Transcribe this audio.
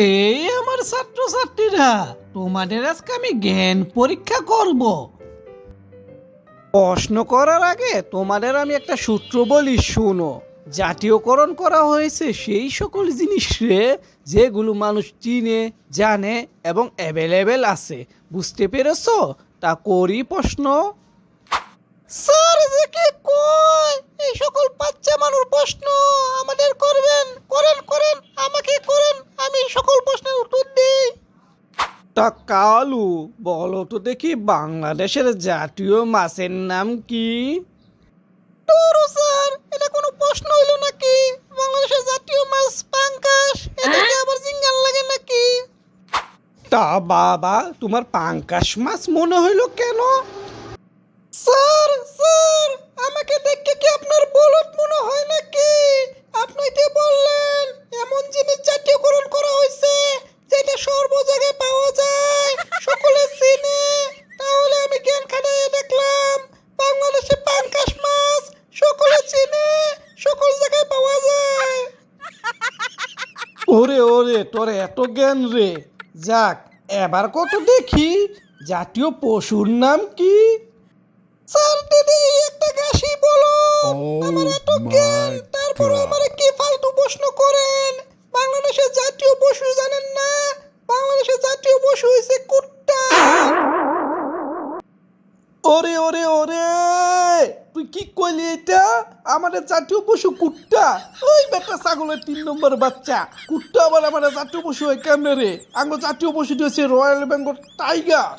আচ্ছা তোমাদের আজকে আমি জ্ঞান পরীক্ষা করব। প্রশ্ন করার আগে তোমাদের আমি একটা সূত্র বলি, শুনো। জাতীয়করণ করা হয়েছে সেই সকল জিনিসে যেগুলো মানুষ চিনে, জানে এবং অ্যাভেলেবেল আছে। বুঝতে পেরেছ? তা করি প্রশ্ন। স্যার যে কি কয়? এই সকল বাচ্চা মানুষ প্রশ্ন আমাদের করবেন, করেন করেন আমাকে করেন আমি সকল প্রশ্নের উত্তর দিই তা কালু বলো তো দেখি বাংলাদেশের জাতীয় মাছের নাম কি? তোরও স্যার এটা কোনো প্রশ্ন হইল নাকি? বাংলাদেশের জাতীয় মাছ পাঙ্কাশ এটাকে আবার জিঙ্গাল লাগে নাকি? তা বাবা তোমার পাঙ্কাশ মাছ মনে হইল কেন স্যার স্যার আমাকে দেখে কি আপনার বলদ মনে হয় নাকি আপনি তো বললেন এমন জিনিস জাতীয়করণ করা হয়েছে যেটা সর্ব জায়গায় পাওয়া যায় সকলে চিনে তাহলে আমি জ্ঞান খাটাইয়ে দেখলাম বাংলাদেশে পাঙ্কাশ মাছ সকলে চিনে সকল জায়গায় পাওয়া যায় ওরে ওরে তোর এত জ্ঞান রে। যাক এবার কত দেখি জাতীয় পশুর নাম কি? স্যার দিদি একটা কাশি বলো। আমার এত জ্ঞান তারপরে আমারে কি ফালতু প্রশ্ন করেন? বাংলাদেশের জাতীয় পশু জানেন না? বাংলাদেশের জাতীয় পশু হইছে কুত্তা। ওরে ওরে ওরে। তুই কি কইলি এটা? আমাদের জাতীয় পশু কুট্টা ওই বেটা ছাগলের তিন নম্বর বাচ্চা। কুট্টা আবার আমাদের জাতীয় পশু হয় কেমনে রে? আমার জাতীয় পশুটি হচ্ছে রয়্যাল বেঙ্গল টাইগার